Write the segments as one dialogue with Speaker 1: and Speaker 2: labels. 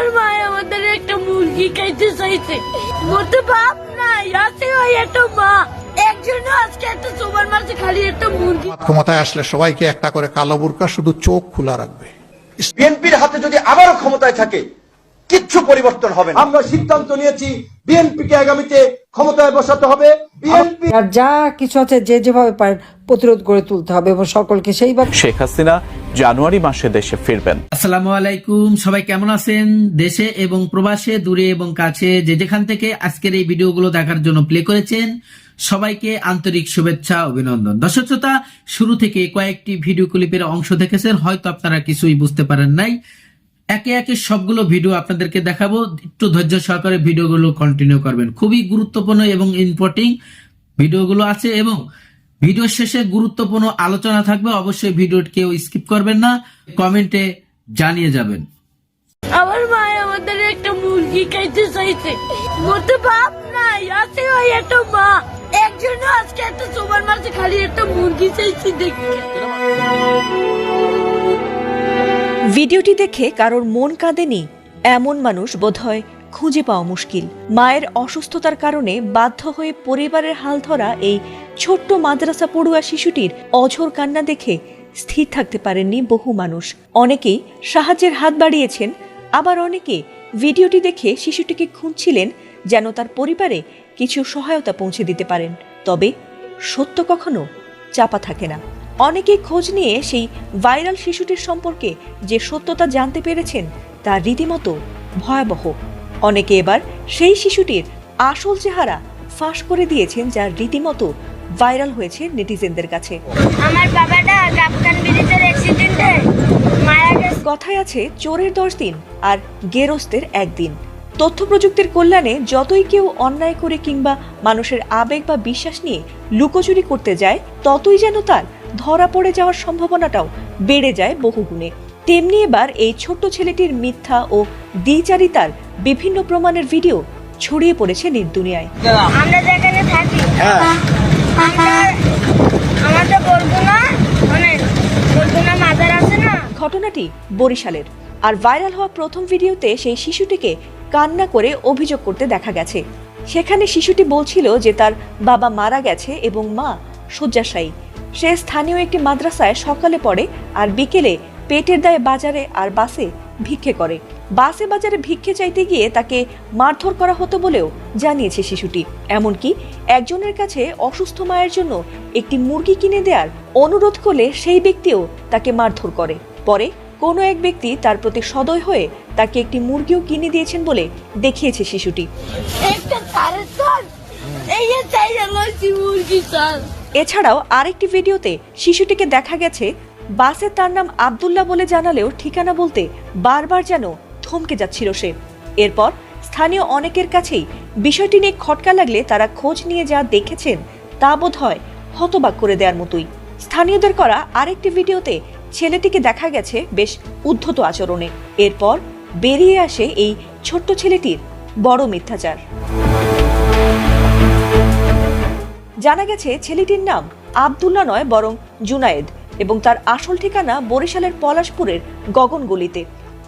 Speaker 1: আমার মা আমাদের একটা মুরগি খাইতে চাইছে। মতো বাপ নাই আছে ওই একটা মা। একজন আজকে একটা সুপার মার্কেটে খালি একটা মুরগি।
Speaker 2: ক্ষমতায় আসলে সবাইকে একটা করে কালো বুরকা শুধু চোখ খোলা রাখবে।
Speaker 3: বিএনপির হাতে যদি আবারও ক্ষমতায় থাকে কিচ্ছু পরিবর্তন হবে না।
Speaker 4: আমরা সিদ্ধান্ত নিয়েছি বিএনপিকে আগামীতে ক্ষমতায় বসাতে হবে। বিএনপি
Speaker 5: আর যা কিছু আছে যে যেভাবে পারেন প্রতিরোধ গড়ে তুলতে হবে এবং সকলকে সেইভাবে
Speaker 6: শেখ হাসিনা জানুয়ারি মাসে দেশে ফিরবেন।
Speaker 7: আসসালামু আলাইকুম, সবাই কেমন আছেন? দেশে এবং প্রবাসে, দূরে এবং কাছে যে যেখান থেকে আজকের এই ভিডিওগুলো দেখার জন্য প্লে করেছেন, সবাইকে আন্তরিক শুভেচ্ছা, অভিনন্দন। দর্শক শ্রোতা, শুরু থেকে কয়েকটি ভিডিও ক্লিপের অংশ দেখেছেন, হয়তো আপনারা কিছুই বুঝতে পারেন নাই। একে একে সবগুলো ভিডিও আপনাদেরকে দেখাবো। একটু ধৈর্য সহকারে ভিডিওগুলো কন্টিনিউ করবেন। খুবই গুরুত্বপূর্ণ এবং ইম্পর্টিং ভিডিওগুলো আছে এবং ভিডিও শেষে গুরুত্বপূর্ণ আলোচনা থাকবে অবশ্যই ভিডিও কেউ স্কিপ করবেন না কমেন্টে জানিয়ে যাবেন।
Speaker 1: আমার মা আমাদের একটা মুরগি খাইতে চাইছে। বাপ নাই আছে ওই একটা মা। একজন আজকে একটা সুপার মার্কেটে খালি একটা মুরগি চাইছে দেখতে
Speaker 8: ভিডিওটি দেখে কারোর মন কাঁদেনি এমন মানুষ বোধহয় খুঁজে পাওয়া মুশকিল। মায়ের অসুস্থতার কারণে বাধ্য হয়ে পরিবারের হাল ধরা এই ছোট্ট মাদ্রাসা পড়ুয়া শিশুটির অঝোর কান্না দেখে স্থির থাকতে পারেননি বহু মানুষ। অনেকেই সাহায্যের হাত বাড়িয়েছেন, আবার অনেকে ভিডিওটি দেখে শিশুটিকে খুঁজছিলেন যেন তার পরিবারে কিছু সহায়তা পৌঁছে দিতে পারেন। তবে সত্য কখনো চাপা থাকে না। অনেকেই খোঁজ নিয়ে সেই ভাইরাল শিশুটির সম্পর্কে যে সত্যতা জানতে পেরেছেন, তা রীতিমতো ভয়াবহ। অনেকে এবার সেই শিশুটির আসল চেহারা ফাঁস করে দিয়েছেন যা রীতিমতো ভাইরাল হয়েছে নেটিজেনদের কাছে।
Speaker 1: আমার বাবাটা কাপ্তান ব্রিজের অ্যাক্সিডেন্টে মারা গেছে।
Speaker 8: কথায় আছে চোরের দশ দিন আর গেরস্তের একদিন। তথ্য প্রযুক্তির কল্যাণে যতই কেউ অন্যায় করে কিংবা মানুষের আবেগ বা বিশ্বাস নিয়ে লুকোচুরি করতে যায় ততই যেন তার ধরা পড়ে যাওয়ার সম্ভাবনাটাও বেড়ে যায় বহুগুণে। তেমনি এবার এই ছোট্ট ছেলেটির মিথ্যা ও দ্বিচারিতার বিভিন্ন প্রমাণের ভিডিও ছড়িয়ে পড়েছে নির্দুনিয়ায়
Speaker 1: আমরা যেখানে থাকি আমাদের বরগুনা মানে বরগুনা মাজার আছে না।
Speaker 8: ঘটনাটি বরিশালের। আর ভাইরাল হওয়া প্রথম ভিডিওতে সেই শিশুটিকে কান্না করে অভিযোগ করতে দেখা গেছে। সেখানে শিশুটি বলছিল যে তার বাবা মারা গেছে এবং মা শয্যাশায়ী। সে স্থানীয় একটি মাদ্রাসায় সকালে পড়ে আর বিকেলে পেটের দায়ে বাজারে আর বাসে ভিক্ষে করে। বাসে বাজারে ভিক্ষে চাইতে গিয়ে তাকে মারধর করা হতো বলেও জানিয়েছে শিশুটি। এমনকি একজনের কাছে অসুস্থ মায়ের জন্য একটি মুরগি কিনে দেওয়ার অনুরোধ করলে সেই ব্যক্তিও তাকে মারধর করে। পরে কোনো এক ব্যক্তি তার প্রতি সদয় হয়ে তাকে একটি মুরগিও কিনে দিয়েছেন বলে দেখিয়েছে শিশুটি। এছাড়াও আরেকটি ভিডিওতে শিশুটিকে দেখা গেছে বাসে তার নাম আব্দুল্লাহ বলে জানালেও ঠিকানা বলতে বারবার যেন থমকে যাচ্ছিল সে। এরপর স্থানীয় অনেকের কাছেই বিষয়টি নিয়ে খটকা লাগলে তারা খোঁজ নিয়ে যা দেখেছেন তা বোধ হয় হতবাক করে দেওয়ার মতোই। স্থানীয়দের করা আরেকটি ভিডিওতে ছেলেটিকে দেখা গেছে বেশ উদ্ধত আচরণে। এরপর বেরিয়ে আসে এই ছোট্ট ছেলেটির বড় মিথ্যাচার। জানা গেছে ছেলেটির নাম আবদুল্লা নয়, বরং জুনায়েদ এবং তার আসল ঠিকানা বরিশালের পলাশপুরের গগনগলিতে।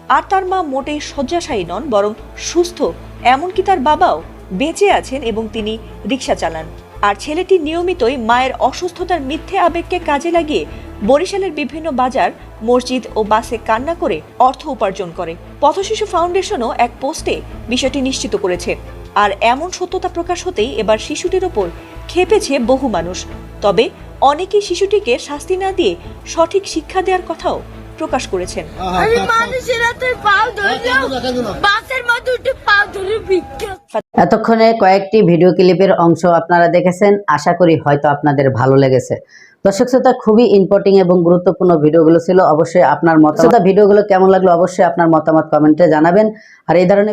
Speaker 8: আর তার মা মোটেই শয্যাশায়ী নন, বরং সুস্থ। এমনকি তার বাবাও বেঁচে আছেন এবং তিনি রিক্সা চালান। আর ছেলেটি নিয়মিতই মায়ের অসুস্থতার মিথ্যে আবেগকে কাজে লাগিয়ে বরিশালের বিভিন্ন বাজার, মসজিদ ও বাসে কান্না করে অর্থ উপার্জন করে। পথশিশু ফাউন্ডেশনও এক পোস্টে বিষয়টি নিশ্চিত করেছে। আর এমন সত্যতা প্রকাশ হতেই এবার শিশুটির ওপর খেপেছে বহু মানুষ। তবে অনেকেই শিশুটিকে শাস্তি না দিয়ে সঠিক শিক্ষা দেওয়ার কথাও প্রকাশ করেছেন।
Speaker 1: ভিক্ষা।
Speaker 9: এতক্ষণে কয়েকটি ভিডিও ক্লিপের অংশ আপনারা দেখেছেন। আশা করি হয়তো আপনাদের ভালো লেগেছে। দর্শক শ্রোতা খুবই ইম্পর্টিং এবং গুরুত্বপূর্ণ ভিডিওগুলো ছিল। অবশ্যই আপনার মতামত ভিডিওগুলো কেমন লাগল অবশ্যই আপনার মতামত কমেন্টে জানাবেন। আর এই ধরনের